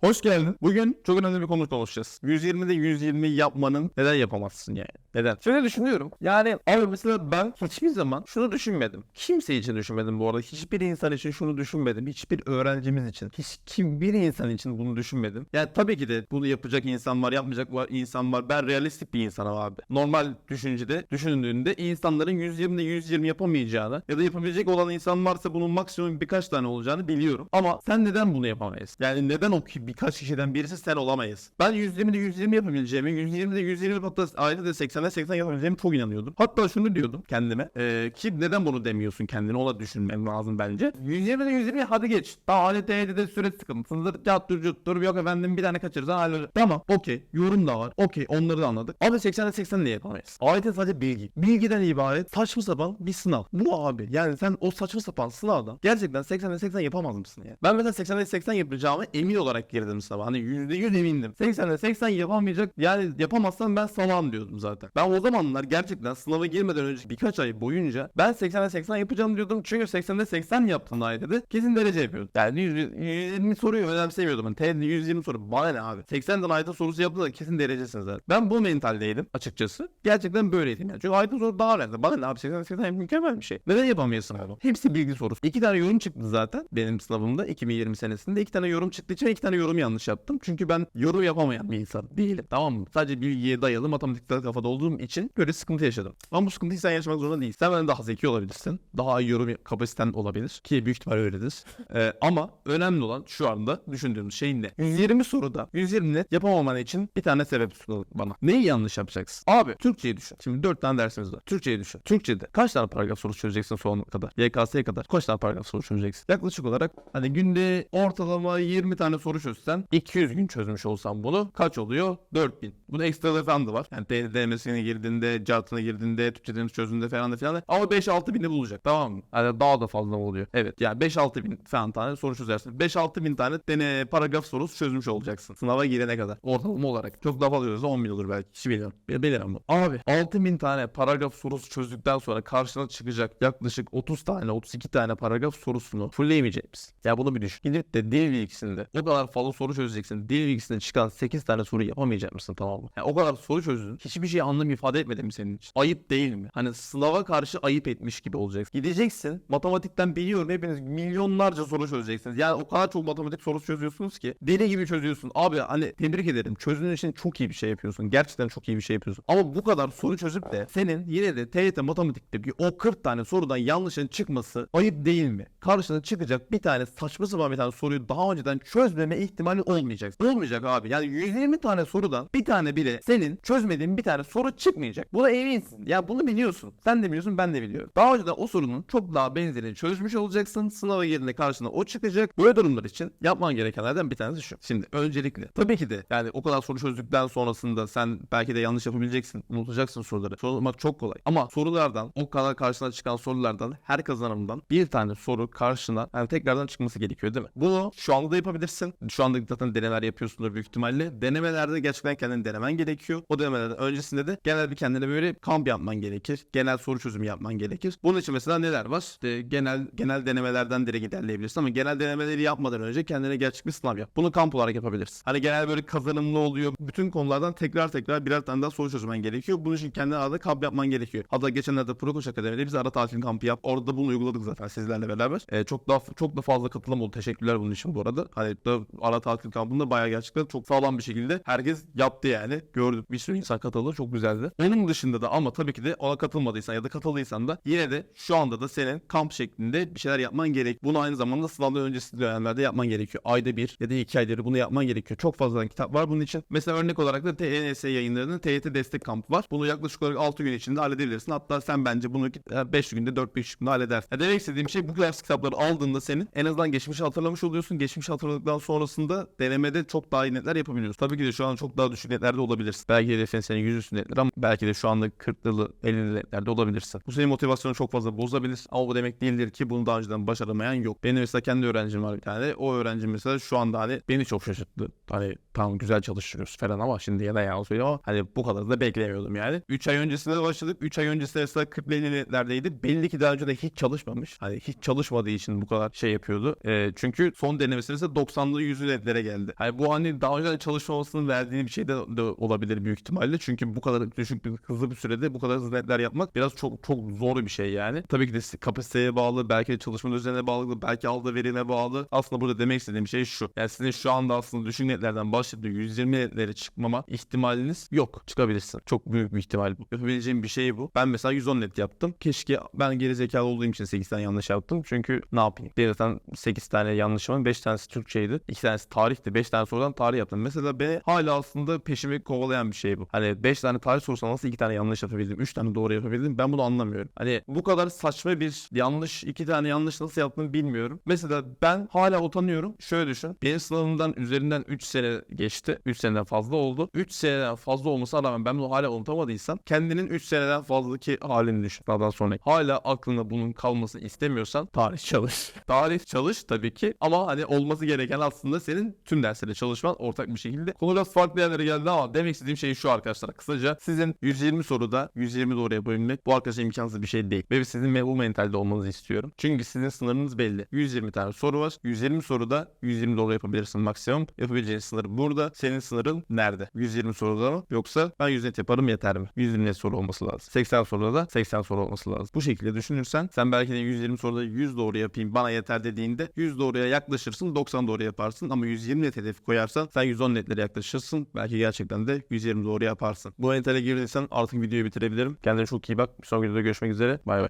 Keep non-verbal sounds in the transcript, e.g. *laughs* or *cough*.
Hoş geldin. Bugün çok önemli bir konu konuşacağız. 120'de 120 yapmanın neden yapamazsın yani? Neden? Şöyle düşünüyorum. Yani abi mesela ben hiçbir zaman şunu düşünmedim. Kimse için düşünmedim bu arada. Hiçbir insan için şunu düşünmedim. Hiçbir öğrencimiz için. Hiç kim bir insan için bunu düşünmedim. Yani tabii ki de bunu yapacak insan var, yapmayacak var, insan var. Ben realistik bir insanım abi. Normal düşüncede, düşündüğünde insanların 120'de 120 yapamayacağını ya da yapabilecek olan insan varsa bunun maksimum birkaç tane olacağını biliyorum. Ama sen neden bunu yapamayız? Yani neden o ki birkaç kişiden birisi sen olamayız? Ben 120'de 120 yapabileceğimi, 120'de 120 hatta ayda da 80'de 80 yapabileceğimi çok inanıyordum. Hatta şunu diyordum kendime. eee, ki neden bunu demiyorsun kendine? Ona düşünmen lazım bence. 120'de 120 hadi geç. Daha ALT'de de süre sıkıntısındır. Cattur cuttur. Yok efendim bir tane kaçırırsan halleder. Tamam okey. Yorum da var. Okey onları da anladık. Ama 80'de 80 niye yapamayız? ALT sadece bilgi. Bilgiden ibaret saçma sapan bir sınav. Bu abi. Yani sen o saçma sapan sınavdan gerçekten 80'de 80 yapamaz mısın ya? Ben mesela 80'de 80 yapacağımı emin olarak girdim sınava. Hani %100 emindim. 80'de 80 yapamayacak. Yani yapamazsam ben salam diyordum zaten. Ben o zamanlar gerçekten sınava girmeden önce birkaç ay boyunca ben 80'de 80 yapacağım diyordum. Çünkü 80'de 80 yaptım AYT'de kesin derece yapıyordum. Yani 100, 120 soruyu önemsemiyordum. Hani TED 120 soru bana ne abi. 80'den AYT sorusu yaptı da kesin derecesin zaten. Ben bu mentaldeydim açıkçası. Gerçekten böyleydim yani. Çünkü AYT soru daha önemli. Bana ne abi 80'de 80 mükemmel bir şey. Neden yapamıyorsun abi? Hepsi bilgi sorusu. İki tane yorum çıktı zaten benim sınavımda 2020 senesinde. iki tane yorum çıktığı için iki tane yorum yanlış yaptım. Çünkü ben yorum yapamayan bir insan değilim. Tamam mı? Sadece bilgiye dayalı matematikte kafada olduğum için böyle sıkıntı yaşadım. Ama bu sıkıntıyı sen yaşamak zorunda değilsin. Sen benden daha zeki olabilirsin. Daha iyi yorum kapasiten olabilir. Ki büyük ihtimal öyledir. *laughs* Ee, ama önemli olan şu anda düşündüğümüz şey ne? 120 soruda 120 net yapamaman için bir tane sebep sunulur bana. Neyi yanlış yapacaksın? Abi Türkçeyi düşün. Şimdi 4 tane dersimiz var. Türkçeyi düşün. Türkçede kaç tane paragraf sorusu çözeceksin sonuna kadar? YKS'ye kadar kaç tane paragraf soru çözeceksin? Yaklaşık olarak hani günde ortalama 20 tane soru çözsen 200 gün çözmüş olsan bunu kaç oluyor? 4000. Bunun ekstra falan da var. Yani DMS'ine girdiğinde, CART'ına girdiğinde, Türkçe'den çözdüğünde falan da filan da. Ama 5-6 bini bulacak tamam mı? Yani daha da fazla oluyor. Evet yani 5-6 bin falan tane soru çözersin. 5-6 bin tane dene paragraf sorusu çözmüş olacaksın. Sınava girene kadar. Ortalama olarak. Çok daha fazla olursa 10 bin olur belki. Hiç bilmiyorum. Bil- Bilirim bu. Abi 6 bin tane paragraf sorusu çözdükten sonra karşına çıkacak yaklaşık 30 tane 32 tane paragraf sorusunu fullleyemeyecek misin? Ya bunu bir düşün. Gidip de dil bilgisinde o kadar fazla soru çözeceksin. Dil bilgisinde çıkan 8 tane soru yapamayacak mısın tamam mı? Yani o kadar soru çözdün. Hiçbir şey anlam ifade etmedi mi senin için? Ayıp değil mi? Hani sınava karşı ayıp etmiş gibi olacaksın. Gideceksin. Matematikten biliyorum hepiniz milyonlarca soru çözeceksiniz. Yani o kadar çok matematik sorusu çözüyorsunuz ki. Deli gibi çözüyorsun. Abi hani tebrik ederim. Çözdüğün için çok iyi bir şey yapıyorsun. Gerçekten çok iyi bir şey yapıyorsun. Ama bu kadar soru çözüp de senin yine de TYT matematikteki o 40 tane sorudan yanlışın çıkması ayıp değil mi? Karşına çıkacak bir tane saçma sapan bir tane soruyu daha önceden çözmeme ihtimali olmayacak. Olmayacak abi. Yani 120 tane sorudan bir tane bile senin çözmediğin bir tane soru çıkmayacak. Buna eminsin. Ya bunu biliyorsun. Sen de biliyorsun ben de biliyorum. Daha önceden o sorunun çok daha benzerini çözmüş olacaksın. Sınava girdiğinde karşına o çıkacak. Böyle durumlar için yapman gerekenlerden bir tanesi şu. Şimdi öncelikle tabii ki de yani o kadar soru çözdükten sonrasında sen belki de yanlış yapabileceksin. Unutacaksın soruları. Sormak çok kolay. Ama sorulardan o kadar karşına çıkan sorulardan her kazanımdan bir tane soru karşına yani tekrardan çıkması gerekiyor değil mi? Bunu şu anda da yapabilirsin. Şu anda zaten denemeler yapıyorsundur büyük ihtimalle. Denemelerde gerçekten kendini denemen gerekiyor. O denemelerden öncesinde de genel bir kendine böyle kamp yapman gerekir. Genel soru çözümü yapman gerekir. Bunun için mesela neler var? İşte genel genel denemelerden direkt ilerleyebilirsin ama genel denemeleri yapmadan önce kendine gerçek bir sınav yap. Bunu kamp olarak yapabilirsin. Hani genel böyle kazanımlı oluyor. Bütün konulardan tekrar tekrar birer tane daha soru çözmen gerekiyor. Bunun için kendine arada kamp yapman gerekiyor. Hatta geçenlerde Prokoş Akademi'de biz ara tatil kampı yap. Orada da bunu uyguladık zaten sizlerle beraber. Ee, çok daha çok da fazla katılım oldu. Teşekkürler bunun için bu arada. Hani da ara tatil kampında bayağı gerçekten çok sağlam bir şekilde herkes yaptı yani. Gördük bir sürü insan katıldı. Çok güzeldi. Onun dışında da ama tabii ki de ona katılmadıysan ya da katıldıysan da yine de şu anda da senin kamp şeklinde bir şeyler yapman gerek. Bunu aynı zamanda sınavdan öncesi dönemlerde yapman gerekiyor. Ayda bir ya da iki ayda bir bunu yapman gerekiyor. Çok fazla kitap var bunun için. Mesela örnek olarak da TNS yayınlarının TYT destek kampı var. Bunu yaklaşık olarak 6 gün içinde halledebilirsin. Hatta sen bence bunu 5 günde 4-5 günde halledersin. Ya demek istediğim şey bu ders kitapları aldığında senin en azından geçmişi hatırlamış oluyorsun. Geçmişi hatırladıktan sonrasında denemede çok daha iyi netler yapabiliyorsun. Tabii ki de şu an çok daha düşük netlerde olabilirsin. Belki hedefin senin 100 üstü netler ama belki de şu anda 40'lı 50'li netlerde olabilirsin. Bu senin motivasyonu çok fazla bozabilir. Ama bu demek değildir ki bunu daha önceden başaramayan yok. Benim mesela kendi öğrencim var bir tane. O öğrencim mesela şu anda hani beni çok şaşırttı. Hani tamam güzel çalışıyoruz falan ama şimdi ya da yalan ama hani bu kadar da beklemiyordum yani. 3 ay öncesinde başladık. 3 ay öncesinde mesela 40 netlerdeydi. Belli ki daha önce de hiç çalışmamış. Hani hiç çalışmadığı için bu kadar şey yapıyordu. Ee, çünkü son denemesi mesela 90'lı 100 120 netlere geldi. Hani bu hani daha önceden çalışmamasının verdiği bir şey de, de olabilir büyük ihtimalle. Çünkü bu kadar düşük bir hızlı bir sürede bu kadar hızlı netler yapmak biraz çok çok zor bir şey yani. Tabii ki de kapasiteye bağlı, belki de çalışma düzenine bağlı, belki aldığı verine bağlı. Aslında burada demek istediğim şey şu. Yani sizin şu anda aslında düşük netlerden başlayıp da 120 netlere çıkmama ihtimaliniz yok. Çıkabilirsin. Çok büyük bir ihtimal bu. Yapabileceğim bir şey bu. Ben mesela 110 net yaptım. Keşke ben geri zekalı olduğum için 8 tane yanlış yaptım. Çünkü ne yapayım? Bir zaten 8 tane yanlışım var. 5 tanesi Türkçeydi. 2 tanesi tarihti. 5 tane sorudan tarih yaptım. Mesela beni hala aslında peşimi kovalayan bir şey bu. Hani 5 tane tarih sorusuna nasıl 2 tane yanlış yapabildim? 3 tane doğru yapabildim? Ben bunu anlamıyorum. Hani bu kadar saçma bir yanlış, 2 tane yanlış nasıl yaptığımı bilmiyorum. Mesela ben hala utanıyorum. Şöyle düşün. Benim sınavımdan üzerinden 3 sene geçti. 3 seneden fazla oldu. 3 seneden fazla olmasına rağmen ben bunu hala unutamadıysam kendinin 3 seneden fazlaki halini düşün. Daha sonra hala aklında bunun kalmasını istemiyorsan tarih çalış. tarih çalış tabii ki ama hani olması gereken aslında senin tüm derslere çalışman ortak bir şekilde. Konu biraz farklı yerlere geldi ama demek istediğim şey şu arkadaşlar. Kısaca sizin 120 soruda 120 doğru yapabilmek bu arkadaşlar imkansız bir şey değil. Ve sizin me- bu mentalde olmanızı istiyorum. Çünkü sizin sınırınız belli. 120 tane soru var. 120 soruda 120 doğru yapabilirsin maksimum. Yapabileceğin sınır burada. Senin sınırın nerede? 120 soruda mı? Yoksa ben 100 net yaparım yeter mi? 120 net soru olması lazım. 80 soruda da 80 soru olması lazım. Bu şekilde düşünürsen sen belki de 120 soruda 100 doğru yapayım bana yeter dediğinde 100 doğruya yaklaşırsın 90 doğru yaparsın ama 120 net hedef koyarsan sen 110 netlere yaklaşırsın. Belki gerçekten de 120 doğru yaparsın. Bu mentale girdiysen artık videoyu bitirebilirim. Kendine çok iyi bak. Bir sonraki videoda görüşmek üzere. Bay bay.